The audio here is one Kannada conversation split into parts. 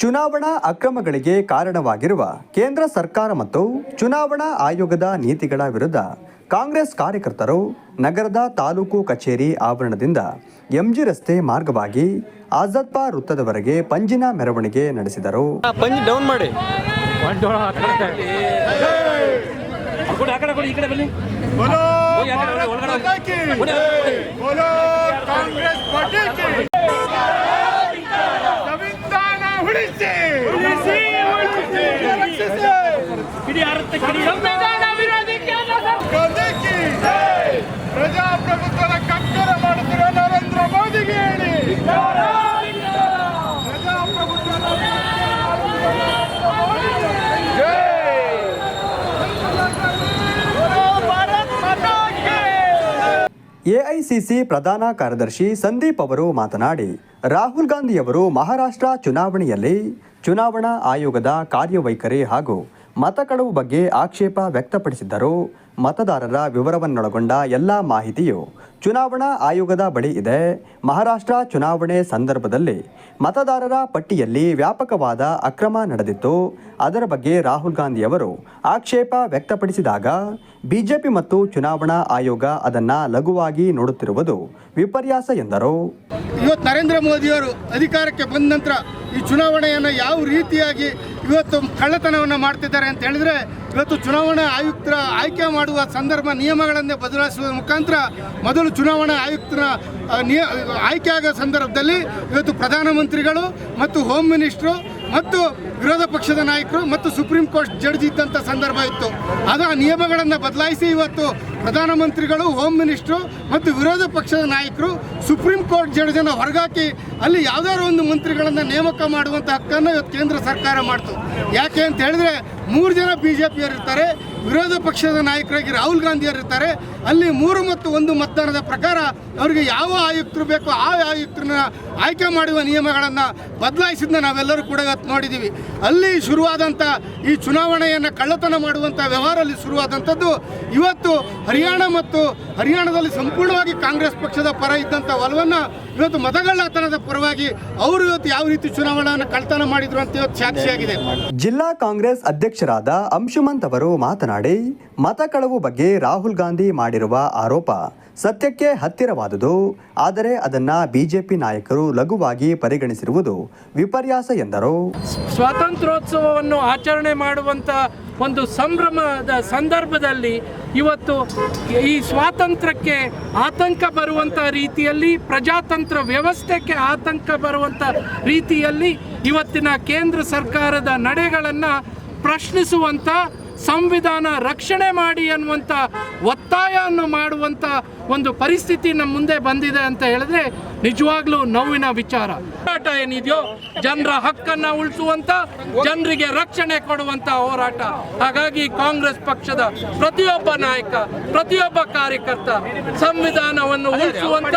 ಚುನಾವಣಾ ಅಕ್ರಮಗಳಿಗೆ ಕಾರಣವಾಗಿರುವ ಕೇಂದ್ರ ಸರ್ಕಾರ ಮತ್ತು ಚುನಾವಣಾ ಆಯೋಗದ ನೀತಿಗಳ ವಿರುದ್ಧ ಕಾಂಗ್ರೆಸ್ ಕಾರ್ಯಕರ್ತರು ನಗರದ ತಾಲೂಕು ಕಚೇರಿ ಆವರಣದಿಂದ ಎಂಜಿ ರಸ್ತೆ ಮಾರ್ಗವಾಗಿ ಆಜಾದ್ಪಾ ವೃತ್ತದವರೆಗೆ ಪಂಜಿನ ಮೆರವಣಿಗೆ ನಡೆಸಿದರು. ಪಂಜ್ ಡೌನ್ ಮಾಡಿ. ಕಿಡಿಯಾರುತ್ತೆ ಸಂವಿಧಾನ ವಿರೋಧಿ ಕೇಂದ್ರ ಪ್ರಜಾಪ್ರಭುತ್ವದ ಕಕ್ಕರ ಮಾಡುತ್ತಿರುವ ನರೇಂದ್ರ ಮೋದಿಗೆ ಹೇಳಿ. ಎಐಸಿಸಿ ಪ್ರಧಾನ ಕಾರ್ಯದರ್ಶಿ ಸಂದೀಪ್ ಅವರು ಮಾತನಾಡಿ ರಾಹುಲ್ ಗಾಂಧಿಯವರು ಮಹಾರಾಷ್ಟ್ರ ಚುನಾವಣೆಯಲ್ಲಿ ಚುನಾವಣಾ ಆಯೋಗದ ಕಾರ್ಯವೈಖರಿ ಹಾಗೂ ಮತ ಕಳವು ಬಗ್ಗೆ ಆಕ್ಷೇಪ ವ್ಯಕ್ತಪಡಿಸಿದ್ದರು ಮತದಾರರ ವಿವರವನ್ನೊಳಗೊಂಡ ಎಲ್ಲ ಮಾಹಿತಿಯು ಚುನಾವಣಾ ಆಯೋಗದ ಬಳಿ ಇದೆ. ಮಹಾರಾಷ್ಟ್ರ ಚುನಾವಣೆ ಸಂದರ್ಭದಲ್ಲಿ ಮತದಾರರ ಪಟ್ಟಿಯಲ್ಲಿ ವ್ಯಾಪಕವಾದ ಅಕ್ರಮ ನಡೆದಿತ್ತು. ಅದರ ಬಗ್ಗೆ ರಾಹುಲ್ ಗಾಂಧಿಯವರು ಆಕ್ಷೇಪ ವ್ಯಕ್ತಪಡಿಸಿದಾಗ ಬಿಜೆಪಿ ಮತ್ತು ಚುನಾವಣಾ ಆಯೋಗ ಅದನ್ನ ಲಘುವಾಗಿ ನೋಡುತ್ತಿರುವುದು ವಿಪರ್ಯಾಸ ಎಂದರು. ಇವತ್ತು ನರೇಂದ್ರ ಮೋದಿಯವರು ಅಧಿಕಾರಕ್ಕೆ ಬಂದ ನಂತರ ಈ ಚುನಾವಣೆಯನ್ನು ಯಾವ ರೀತಿಯಾಗಿ ಇವತ್ತು ಕಳ್ಳತನವನ್ನು ಮಾಡ್ತಿದ್ದಾರೆ ಅಂತ ಹೇಳಿದ್ರೆ, ಇವತ್ತು ಚುನಾವಣಾ ಆಯುಕ್ತರ ಆಯ್ಕೆ ಮಾಡುವ ಸಂದರ್ಭ ನಿಯಮಗಳನ್ನೇ ಬದಲಾಯಿಸುವ ಮುಖಾಂತರ ಮೊದಲು ಚುನಾವಣಾ ಆಯುಕ್ತರ ನಿಯ, ಆಯ್ಕೆ ಆಗೋ ಸಂದರ್ಭದಲ್ಲಿ ಇವತ್ತು ಪ್ರಧಾನಮಂತ್ರಿಗಳು ಮತ್ತು ಹೋಮ್ ಮಿನಿಸ್ಟ್ರು ಮತ್ತು ವಿರೋಧ ಪಕ್ಷದ ನಾಯಕರು ಮತ್ತು ಸುಪ್ರೀಂ ಕೋರ್ಟ್ ಜಡ್ಜ್ ಇದ್ದಂಥ ಸಂದರ್ಭ ಇತ್ತು. ಅದು ಆ ನಿಯಮಗಳನ್ನು ಬದಲಾಯಿಸಿ ಇವತ್ತು ಪ್ರಧಾನಮಂತ್ರಿಗಳು ಹೋಮ್ ಮಿನಿಸ್ಟ್ರು ಮತ್ತು ವಿರೋಧ ಪಕ್ಷದ ನಾಯಕರು ಸುಪ್ರೀಂ ಕೋರ್ಟ್ ಜಡ್ಜನ್ನು ಹೊರಗಾಕಿ ಅಲ್ಲಿ ಯಾವ್ದಾದ್ರು ಒಂದು ಮಂತ್ರಿಗಳನ್ನು ನೇಮಕ ಮಾಡುವಂಥ ಹಕ್ಕನ್ನು ಇವತ್ತು ಕೇಂದ್ರ ಸರ್ಕಾರ ಮಾಡ್ತು. ಯಾಕೆ ಅಂತ ಹೇಳಿದ್ರೆ ಮೂರು ಜನ ಬಿ ಜೆ ಪಿಯರಿರ್ತಾರೆ ವಿರೋಧ ಪಕ್ಷದ ನಾಯಕರಾಗಿ ರಾಹುಲ್ ಗಾಂಧಿಯವರು ಇರ್ತಾರೆ ಅಲ್ಲಿ ಮೂರು ಮತ್ತು ಒಂದು ಮತದಾನದ ಪ್ರಕಾರ ಅವರಿಗೆ ಯಾವ ಆಯುಕ್ತರು ಬೇಕೋ ಆ ಆಯುಕ್ತರನ್ನ ಆಯ್ಕೆ ಮಾಡುವ ನಿಯಮಗಳನ್ನು ಬದಲಾಯಿಸಿದ್ನ ನಾವೆಲ್ಲರೂ ಕೂಡ ಇವತ್ತು ನೋಡಿದ್ದೀವಿ ಅಲ್ಲಿ ಶುರುವಾದಂಥ ಈ ಚುನಾವಣೆಯನ್ನು ಕಳ್ಳತನ ಮಾಡುವಂಥ ವ್ಯವಹಾರ ಅಲ್ಲಿ ಶುರುವಾದಂಥದ್ದು ಇವತ್ತು ಹರಿಯಾಣ ಮತ್ತು ಹರಿಯಾಣದಲ್ಲಿ ಸಂಪೂರ್ಣವಾಗಿ ಕಾಂಗ್ರೆಸ್ ಪಕ್ಷದ ಪರ ಇದ್ದಂಥ ಒಲವನ್ನು ಇವತ್ತು ಮತಗಳ್ಳತನದ ಪರವಾಗಿ ಅವರು ಇವತ್ತು ಯಾವ ರೀತಿ ಚುನಾವಣೆಯನ್ನು ಕಳ್ಳತನ ಮಾಡಿದ್ರು ಅಂತ ಇವತ್ತು ಸಾಕ್ಷಿಯಾಗಿದೆ. ಜಿಲ್ಲಾ ಕಾಂಗ್ರೆಸ್ ಅಧ್ಯಕ್ಷರಾದ ಅಂಶುಮಂತ್ ಅವರು ಮಾತನಾಡಿ ಮತ ಕಳವು ಬಗ್ಗೆ ರಾಹುಲ್ ಗಾಂಧಿ ಮಾಡಿರುವ ಆರೋಪ ಸತ್ಯಕ್ಕೆ ಹತ್ತಿರವಾದುದು, ಆದರೆ ಅದನ್ನ ಬಿಜೆಪಿ ನಾಯಕರು ಲಘುವಾಗಿ ಪರಿಗಣಿಸಿರುವುದು ವಿಪರ್ಯಾಸ ಎಂದರು. ಸ್ವಾತಂತ್ರ್ಯೋತ್ಸವವನ್ನು ಆಚರಣೆ ಮಾಡುವಂಥ ಒಂದು ಸಂಭ್ರಮದ ಸಂದರ್ಭದಲ್ಲಿ ಇವತ್ತು ಈ ಸ್ವಾತಂತ್ರ್ಯಕ್ಕೆ ಆತಂಕ ಬರುವಂಥ ರೀತಿಯಲ್ಲಿ, ಪ್ರಜಾತಂತ್ರ ವ್ಯವಸ್ಥೆಗೆ ಆತಂಕ ಬರುವಂಥ ರೀತಿಯಲ್ಲಿ ಇವತ್ತಿನ ಕೇಂದ್ರ ಸರ್ಕಾರದ ನಡೆಗಳನ್ನು ಪ್ರಶ್ನಿಸುವಂಥ ಸಂವಿಧಾನ ರಕ್ಷಣೆ ಮಾಡಿ ಅನ್ನುವಂಥ ಒತ್ತಾಯವನ್ನು ಮಾಡುವಂಥ ಒಂದು ಪರಿಸ್ಥಿತಿ ನಮ್ಮ ಮುಂದೆ ಬಂದಿದೆ ಅಂತ ಹೇಳಿದ್ರೆ ನಿಜವಾಗ್ಲೂ ನೋವಿನ ವಿಚಾರ. ಹೋರಾಟ ಏನಿದೆಯೋ ಜನರ ಹಕ್ಕನ್ನ ಉಳಿಸುವಂತ ಜನರಿಗೆ ರಕ್ಷಣೆ ಕೊಡುವಂತ ಹೋರಾಟ. ಹಾಗಾಗಿ ಕಾಂಗ್ರೆಸ್ ಪಕ್ಷದ ಪ್ರತಿಯೊಬ್ಬ ನಾಯಕ, ಪ್ರತಿಯೊಬ್ಬ ಕಾರ್ಯಕರ್ತ ಸಂವಿಧಾನವನ್ನು ಉಳಿಸುವಂತ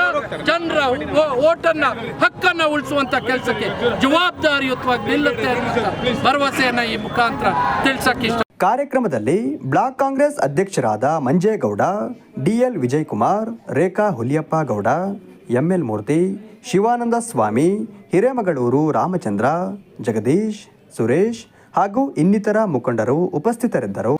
ಜನರ ಓಟನ್ನ ಹಕ್ಕನ್ನ ಉಳಿಸುವಂತ ಕೆಲಸಕ್ಕೆ ಜವಾಬ್ದಾರಿಯುತವಾಗಿ ನಿಲ್ಲುತ್ತೆ ಅನ್ನುವಂಥ ಭರವಸೆಯನ್ನ ಈ ಮುಖಾಂತರ ತಿಳಿಸಕ್ಕೆ ಇಷ್ಟ ಕಾರ್ಯಕ್ರಮದಲ್ಲಿ ಬ್ಲಾಕ್ ಕಾಂಗ್ರೆಸ್ ಅಧ್ಯಕ್ಷರಾದ ಮಂಜೇಗೌಡ ಡಿಎಲ್ ವಿಜಯಕುಮಾರ್, ರೇಖಾ ಹುಲಿಯಪ್ಪ ಗೌಡ ಎಂಎಲ್ ಮೂರ್ತಿ, ಶಿವಾನಂದ ಸ್ವಾಮಿ, ಹಿರೇಮಗಳೂರು ರಾಮಚಂದ್ರ, ಜಗದೀಶ್, ಸುರೇಶ್ ಹಾಗೂ ಇನ್ನಿತರ ಮುಖಂಡರು ಉಪಸ್ಥಿತರಿದ್ದರು.